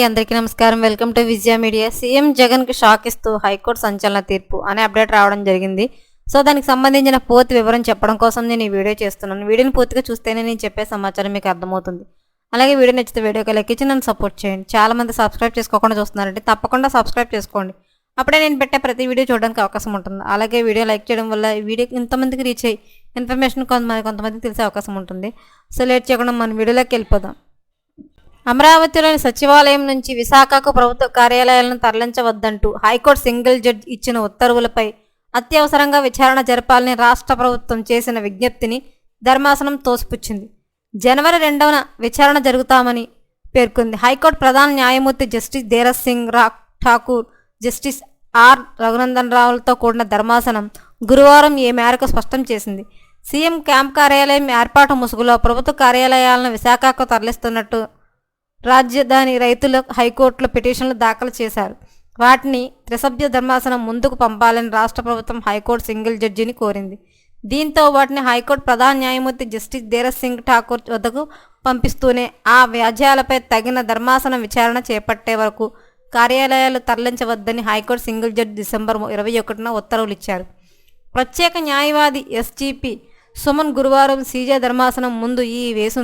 అందరికీ నమస్కారం. Welcome to Vijaya media CM జగన్కు షాక్ ఇస్తూ హైకోర్టు సంచలన తీర్పు అనే అప్డేట్ రావడం జరిగింది. సో దానికి సంబంధించిన పూర్తి వివరం చెప్పడం కోసం నేను ఈ వీడియో చేస్తున్నాను. వీడియోని పూర్తిగా చూస్తేనే నేను చెప్పే సమాచారం మీకు అర్థమవుతుంది. అలాగే వీడియో నచ్చితే వీడియోకి లెక్కించి నన్ను సపోర్ట్ చేయండి. చాలా మంది సబ్స్క్రైబ్ చేసుకోకుండా చూస్తున్నారంటే తప్పకుండా సబ్స్క్రైబ్ చేసుకోండి. అప్పుడే నేను పెట్టే ప్రతి వీడియో చూడడానికి అవకాశం ఉంటుంది. అలాగే వీడియో లైక్ చేయడం వల్ల ఈ వీడియో ఇంతమందికి రీచ్ అయ్యి ఇన్ఫర్మేషన్ కొంతమంది కొంతమందికి తెలిసే అవకాశం ఉంటుంది. సో లేట్ చేయకుండా మన వీడియోలోకి వెళ్ళిపోదాం. అమరావతిలోని సచివాలయం నుంచి విశాఖకు ప్రభుత్వ కార్యాలయాలను తరలించవద్దంటూ హైకోర్టు సింగిల్ జడ్జి ఇచ్చిన ఉత్తర్వులపై అత్యవసరంగా విచారణ జరపాలని రాష్ట్ర ప్రభుత్వం చేసిన విజ్ఞప్తిని ధర్మాసనం తోసిపుచ్చింది. జనవరి రెండవన విచారణ జరుగుతామని పేర్కొంది. హైకోర్టు ప్రధాన న్యాయమూర్తి జస్టిస్ ధీరజ్ సింగ్ రా ఠాకూర్ జస్టిస్ ఆర్ రఘునందన్ రావులతో కూడిన ధర్మాసనం గురువారం ఈ మేరకు స్పష్టం చేసింది. సీఎం క్యాంప్ కార్యాలయం ఏర్పాటు ముసుగులో ప్రభుత్వ కార్యాలయాలను విశాఖకు తరలిస్తున్నట్టు రాజధాని రైతులు హైకోర్టులో పిటిషన్లు దాఖలు చేశారు. వాటిని త్రిసభ్య ధర్మాసనం ముందుకు పంపాలని రాష్ట్ర ప్రభుత్వం హైకోర్టు సింగిల్ జడ్జిని కోరింది. దీంతో వాటిని హైకోర్టు ప్రధాన న్యాయమూర్తి జస్టిస్ ధీరజ్ సింగ్ ఠాకూర్ వద్దకు పంపిస్తూనే ఆ వ్యాజ్యాలపై తగిన ధర్మాసనం విచారణ చేపట్టే వరకు కార్యాలయాలు తరలించవద్దని high court single judge December ఇరవై ఒకటిన ఉత్తర్వులు ఇచ్చారు. ప్రత్యేక న్యాయవాది ఎస్జీపీ సుమన్ గురువారం సీజే ధర్మాసనం ముందు ఈ వేసు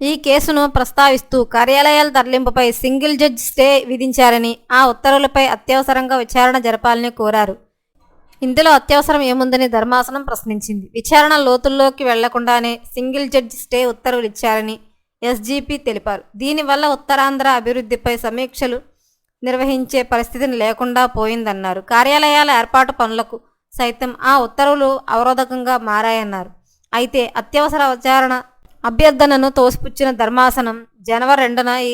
ఈ కేసును ప్రస్తావిస్తూ కార్యాలయాల తరలింపుపై సింగిల్ జడ్జ్ స్టే విధించారని ఆ ఉత్తర్వులపై అత్యవసరంగా విచారణ జరపాలని కోరారు. ఇందులో అత్యవసరం ఏముందని ధర్మాసనం ప్రశ్నించింది. విచారణ లోతుల్లోకి వెళ్ళకుండానే సింగిల్ జడ్జి స్టే ఉత్తర్వులు ఇచ్చారని ఎస్జీపీ తెలిపారు. దీనివల్ల ఉత్తరాంధ్ర అభివృద్ధిపై సమీక్షలు నిర్వహించే పరిస్థితిని లేకుండా పోయిందన్నారు. కార్యాలయాల ఏర్పాటు పనులకు సైతం ఆ ఉత్తర్వులు అవరోధకంగా మారాయన్నారు. అయితే అత్యవసర విచారణ అభ్యర్థనను తోసిపుచ్చిన ధర్మాసనం జనవరి రెండున ఈ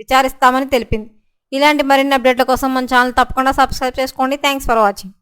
విచారిస్తామని తెలిపింది. ఇలాంటి మరిన్ని అప్డేట్ల కోసం మన ఛానల్ తప్పకుండా సబ్స్క్రైబ్ చేసుకోండి. Thanks for watching.